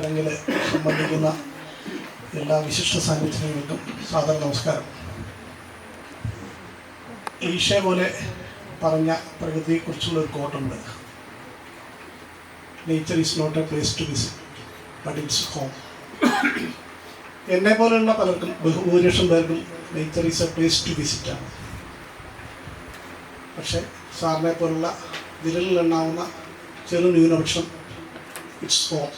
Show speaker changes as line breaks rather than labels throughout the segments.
ചടങ്ങിൽ സംബന്ധിക്കുന്ന എല്ലാ വിശിഷ്ട സാന്നിധ്യങ്ങൾക്കും സാദര നമസ്കാരം. ഈശ പോലെ പറഞ്ഞ പ്രകൃതിയെക്കുറിച്ചുള്ള ഒരു കോട്ടുണ്ട് nature is not a place to visit but it's home എന്നെ പോലെയുള്ള പലർക്കും ബഹുഭൂരിപക്ഷം പേർക്കും nature is a place to വിസിറ്റാണ് പക്ഷേ സാറിനെ പോലുള്ള വിരലിലെണ്ണാവുന്ന ചെറു ന്യൂനപക്ഷം ഇറ്റ്സ് ഹോം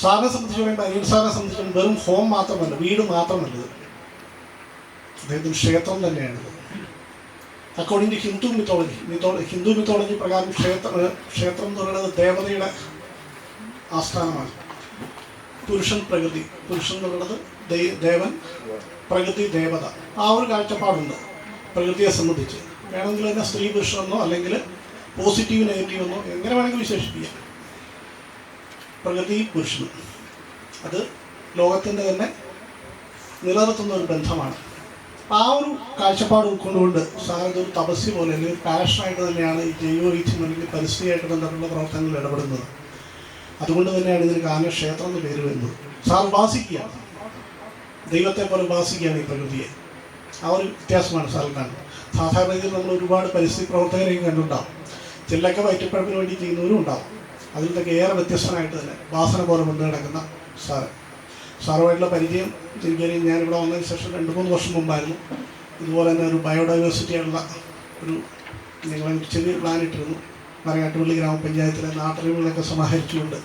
സാറിനെ സംബന്ധിച്ച് പറയുമ്പോൾ അനിൽ സാറിനെ സംബന്ധിച്ച് വെറും ഹോം മാത്രമല്ല വീട് മാത്രമല്ല ഇത്. അദ്ദേഹത്തിന് ക്ഷേത്രം തന്നെയാണിത്. According to Hindu mythology mythology Hindu mythology പ്രകാരം ക്ഷേത്രം ക്ഷേത്രം എന്ന് പറയുന്നത് ദേവതയുടെ ആസ്ഥാനമാണ്. പുരുഷൻ പ്രകൃതി പുരുഷൻ എന്നുള്ളത് ദേവൻ പ്രകൃതി ദേവത. ആ ഒരു കാഴ്ചപ്പാടുണ്ട് പ്രകൃതിയെ സംബന്ധിച്ച്. വേണമെങ്കിൽ തന്നെ സ്ത്രീ പുരുഷനെന്നോ അല്ലെങ്കിൽ പോസിറ്റീവ് നെഗറ്റീവ് എന്നോ എങ്ങനെ വേണമെങ്കിൽ വിശേഷിപ്പിക്കാം. പ്രകൃതി പുരുഷന്. അത് ലോകത്തിന്റെ തന്നെ നിലനിർത്തുന്ന ഒരു ബന്ധമാണ്. ആ ഒരു കാഴ്ചപ്പാട് ഉൾക്കൊണ്ടുകൊണ്ട് സാധാരണ ഒരു തപസ്യ പോലെ അല്ലെങ്കിൽ പാഷനായിട്ട് തന്നെയാണ് ഈ ജൈവവൈദ്യം അല്ലെങ്കിൽ പരിസ്ഥിതിയായിട്ട് ബന്ധപ്പെട്ട പ്രവർത്തനങ്ങളിൽ ഇടപെടുന്നത്. അതുകൊണ്ട് തന്നെയാണ് ഇതിന് കാനക്ഷേത്രം എന്ന് പേര് വരുന്നത്. സാർ ഉപാസിക്കുകയാണ് ദൈവത്തെ പോലെ ഉപാസിക്കുകയാണ് ഈ പ്രകൃതിയെ. ആ ഒരു വ്യത്യാസമാണ് സാറിൽ കാണുന്നത്. സാധാരണ രീതിയിൽ നമ്മൾ ഒരുപാട് പരിസ്ഥിതി പ്രവർത്തകരെയും കണ്ടുണ്ടാവും ചിലരൊക്കെ വയറ്റപ്പഴപ്പിന് വേണ്ടി ചെയ്യുന്നവരും ഉണ്ടാവും. അതിൽ നിന്നൊക്കെ ഏറെ വ്യത്യസ്തനായിട്ട് തന്നെ വാസന പോലെ കൊണ്ടു നടക്കുന്ന സാറ്. സാറുമായിട്ടുള്ള പരിചയം ഞാൻ ഞാനിവിടെ വന്നതിന് ശേഷം രണ്ട് മൂന്ന് വർഷം മുമ്പായിരുന്നു. ഇതുപോലെ തന്നെ ഒരു ബയോഡൈവേഴ്സിറ്റി ആയുള്ള ഒരു ഞങ്ങളെ ചെറിയ പ്ലാൻ ഇട്ടിരുന്നു. മരങ്ങാട്ടുപള്ളി ഗ്രാമപഞ്ചായത്തിലെ നാട്ടറിവുകളൊക്കെ സമാഹരിച്ചുകൊണ്ട്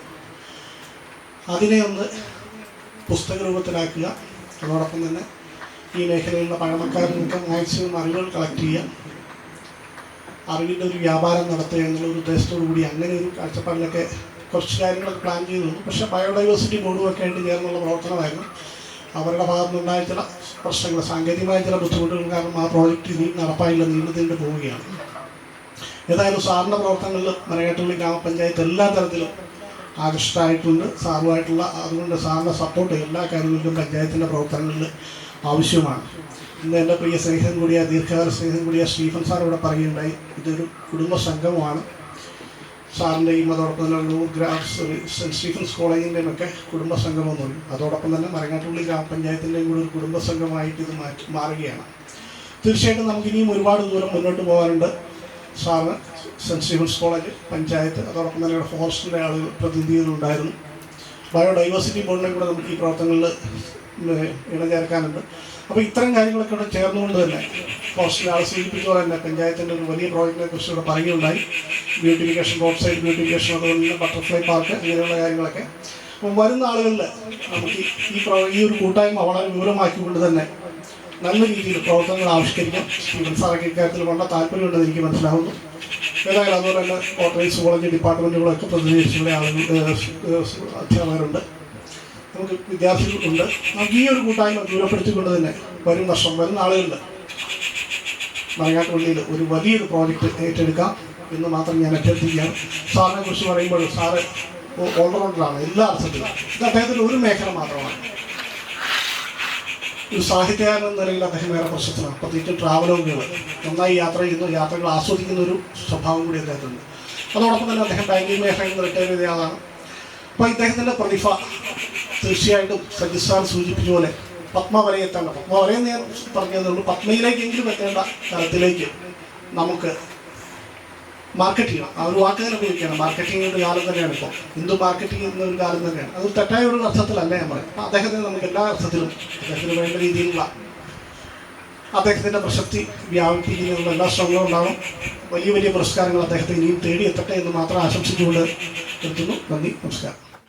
അതിനെ ഒന്ന് പുസ്തക രൂപത്തിലാക്കുക അതോടൊപ്പം തന്നെ ഈ മേഖലയിലുള്ള പഴമക്കാരിൽ നിന്നൊക്കെ മാക്സിമം അറിവുകൾ കളക്ട് ചെയ്യുക. അറിവിന്റെ ഒരു വ്യാപാരം നടത്തുക എന്നുള്ള ഒരു ഉദ്ദേശത്തോടു കൂടി അങ്ങനെ ഒരു കാഴ്ചപ്പാടിലൊക്കെ കുറച്ച് കാര്യങ്ങളൊക്കെ പ്ലാൻ ചെയ്തു. പക്ഷേ ബയോഡൈവേഴ്സിറ്റി ബോർഡുമൊക്കെ ആയിട്ട് ചേർന്നുള്ള പ്രവർത്തനമായിരുന്നു. അവരുടെ ഭാഗത്തു നിന്നുണ്ടായ ചില പ്രശ്നങ്ങൾ സാങ്കേതികമായ ചില ബുദ്ധിമുട്ടുകൾ കാരണം ആ പ്രോജക്റ്റ് ഇനി നടപ്പായില്ല നീണ്ടു പോവുകയാണ്. ഏതായാലും സാറിന്റെ പ്രവർത്തനങ്ങളിൽ മരകാട്ടുള്ളി ഗ്രാമപഞ്ചായത്ത് എല്ലാ തരത്തിലും ആകൃഷ്ടമായിട്ടുണ്ട് സാറുമായിട്ടുള്ള അതുകൊണ്ട് സാറിന്റെ സപ്പോർട്ട് എല്ലാ കാര്യങ്ങളിലും പഞ്ചായത്തിന്റെ പ്രവർത്തനങ്ങളിൽ ആവശ്യമാണ്. ഇന്ന് എന്റെ പ്രിയ സ്നേഹിതൻ കൂടിയ ദീർഘകാല സ്നേഹം കൂടിയ സ്റ്റീഫൻ സാർ ഇവിടെ പറയുകയുണ്ടായി. ഇതൊരു കുടുംബ സംഘമാണ്. സാറിന്റെയും അതോടൊപ്പം തന്നെ നൂർ ഗ്രാഫ് സെന്റ് സ്റ്റീഫൻസ് കോളേജിന്റെയും ഒക്കെ കുടുംബ സംഗമം എന്ന് അതോടൊപ്പം തന്നെ മരങ്ങാട്ടുള്ളി ഗ്രാമപഞ്ചായത്തിന്റെയും കൂടെ ഒരു കുടുംബ സംഘമായിട്ട് ഇത് മാറ്റി മാറുകയാണ്. തീർച്ചയായിട്ടും നമുക്ക് ഇനിയും ഒരുപാട് ദൂരം മുന്നോട്ട് പോകാനുണ്ട്. സാറിന് സെന്റ് സ്റ്റീഫൻസ് കോളേജ് പഞ്ചായത്ത് അതോടൊപ്പം തന്നെ ഇവിടെ ഫോറസ്റ്റിന്റെ ആളുകൾ പ്രതിനിധികളുണ്ടായിരുന്നു. ബയോഡൈവേഴ്സിറ്റി ബോർഡിനെ കൂടെ നമുക്ക് ഈ പ്രവർത്തനങ്ങളിൽ ഇണചേർക്കാനുണ്ട് അപ്പോൾ ഇത്തരം കാര്യങ്ങളൊക്കെ ഇവിടെ ചേർന്നുകൊണ്ട് തന്നെ പോസ്റ്റിൽ ആൾ സൂചിപ്പിച്ച പോലെ തന്നെ പഞ്ചായത്തിന്റെ ഒരു വലിയ പ്രോജക്റ്റിനെ കുറിച്ച് ഇവിടെ പറയുകയുണ്ടായി. ബ്യൂട്ടിഫിക്കേഷൻ റോഡ് സൈഡ് ബ്യൂട്ടിഫിക്കേഷൻ അതുപോലെ ബട്ടർഫ്ലൈ പാർക്ക് ഇങ്ങനെയുള്ള കാര്യങ്ങളൊക്കെ. അപ്പം വരുന്ന ആളുകളിൽ നമുക്ക് ഈ- പ്രോ- ഈ ഒരു കൂട്ടായ്മ വളരെ വിവരമാക്കിക്കൊണ്ട് തന്നെ നല്ല രീതിയിൽ പ്രവർത്തനങ്ങൾ ആവിഷ്കരിക്കാം. സ്റ്റീവൻ സാറൊക്കെ ഇക്കാര്യത്തിൽ വളരെ താല്പര്യമുണ്ടെന്ന് എനിക്ക് മനസ്സിലാവുന്നു. ഏതായാലും അതുപോലെ തന്നെ കോട്ടറൈസ് കോളേജ് ഡിപ്പാർട്ട്മെന്റുകളൊക്കെ പ്രതിനിധീകരിച്ചുള്ള ആളുകൾ അധ്യാപകരുണ്ട്. നമുക്ക് വിദ്യാർത്ഥികളുണ്ട് നമുക്ക് ഈ ഒരു കൂട്ടായ്മ ദൂരപ്പെടുത്തിക്കൊണ്ട് തന്നെ വരും വർഷം വരുന്ന ആളുകളിൽ മലയാട്ടുപള്ളിയിൽ ഒരു വലിയൊരു പ്രോജക്റ്റ് ഏറ്റെടുക്കാം എന്ന് മാത്രം ഞാൻ അഭ്യർത്ഥിക്കുകയാണ്. സാറിനെ കുറിച്ച് പറയുമ്പോൾ സാറ് ഓൾറൗണ്ടറാണ് എല്ലാ അർത്ഥത്തിലും. ഇത് അദ്ദേഹത്തിന്റെ ഒരു മേഖല മാത്രമാണ്. ഒരു സാഹിത്യകാരൻ എന്ന നിലയിൽ അദ്ദേഹം ഏറെ പ്രശസ്തനാണ് പ്രത്യേകിച്ച് ട്രാവലോഗുകൾ നന്നായി യാത്ര ചെയ്യുന്ന യാത്രകൾ ആസ്വദിക്കുന്ന ഒരു സ്വഭാവം കൂടി അദ്ദേഹത്തിനുണ്ട്. അതോടൊപ്പം തന്നെ അദ്ദേഹം ബാങ്കിങ് മേഖലയിൽ നിന്ന് റിട്ടയർ ചെയ്ത ആളാണ്. അപ്പോൾ ഇദ്ദേഹത്തിന്റെ പ്രതിഭ തീർച്ചയായിട്ടും സജിസ്ഥാൻ സൂചിപ്പിച്ച പോലെ പത്മ വരെ എത്തേണ്ട. പത്മ വരെ എന്ന് ഞാൻ പറഞ്ഞതുള്ളൂ പത്മയിലേക്കെങ്കിലും എത്തേണ്ട തലത്തിലേക്ക് നമുക്ക് മാർക്കറ്റ് ചെയ്യണം. ആ ഒരു വാക്ക് തന്നെ ഉപയോഗിക്കുകയാണ് മാർക്കറ്റിംഗ് ഒരു കാലം തന്നെയാണ് ഇപ്പോൾ ഹിന്ദു മാർക്കറ്റിംഗ് എന്നൊരു കാലം തന്നെയാണ്. അത് തെറ്റായ ഒരു അർത്ഥത്തിലല്ല ഞാൻ പറയും അപ്പം അദ്ദേഹത്തിന് നമുക്ക് എല്ലാ അർത്ഥത്തിലും അദ്ദേഹത്തിന് വേണ്ട രീതിയിലുള്ള അദ്ദേഹത്തിന്റെ പ്രശസ്തി വ്യാപിപ്പിക്കുന്നതിനുള്ള എല്ലാ ശ്രമങ്ങളും ഉണ്ടാകും വലിയ വലിയ പുരസ്കാരങ്ങൾ അദ്ദേഹത്തെ ഇനിയും തേടിയെത്തട്ടെ എന്ന് മാത്രം ആശംസിച്ചുകൊണ്ട് നിർത്തുന്നു. നന്ദി. നമസ്കാരം.